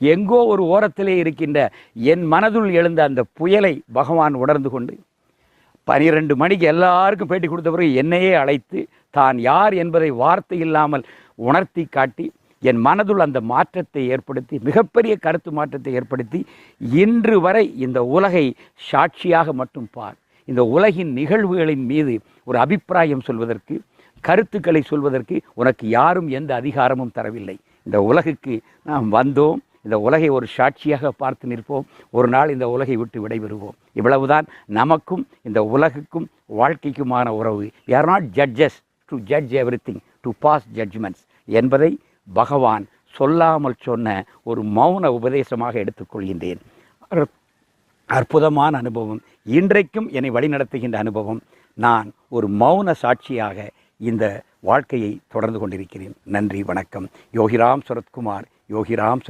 எங்கோ ஒரு ஓரத்திலே இருக்கின்ற என் மனதுள் எழுந்த அந்த புயலை பகவான் உணர்ந்து கொண்டு பனிரெண்டு மணிக்கு எல்லாருக்கும் பேட்டி கொடுத்த பிறகு என்னையே அழைத்து தான் யார் என்பதை வார்த்தை இல்லாமல் உணர்த்தி காட்டி என் மனதுள் அந்த மாற்றத்தை ஏற்படுத்தி மிகப்பெரிய கருத்து மாற்றத்தை ஏற்படுத்தி இன்று வரை இந்த உலகை சாட்சியாக மட்டும் பார். இந்த உலகின் நிகழ்வுகளின் மீது ஒரு அபிப்பிராயம் சொல்வதற்கு கருத்துக்களை சொல்வதற்கு உனக்கு யாரும் எந்த அதிகாரமும் தரவில்லை. இந்த உலகுக்கு நாம் வந்தோம் இந்த உலகை ஒரு சாட்சியாக பார்த்து நிற்போம். ஒரு நாள் இந்த உலகை விட்டு விடைபெறுவோம். இவ்வளவுதான் நமக்கும் இந்த உலகுக்கும் வாழ்க்கைக்குமான உறவு. We not judges to judge everything to pass judgments என்பதை பகவான் சொல்லாமல் சொன்ன ஒரு மௌன உபதேசமாக எடுத்துக்கொள்கின்றேன். அற்புதமான அனுபவம். இன்றைக்கும் என்னை வழிநடத்துகின்ற அனுபவம். நான் ஒரு மௌன சாட்சியாக இந்த வாழ்க்கையை தொடர்ந்து கொண்டிருக்கிறேன். நன்றி வணக்கம். யோகிராம் சரத்குமார் யோகிராம் சரத்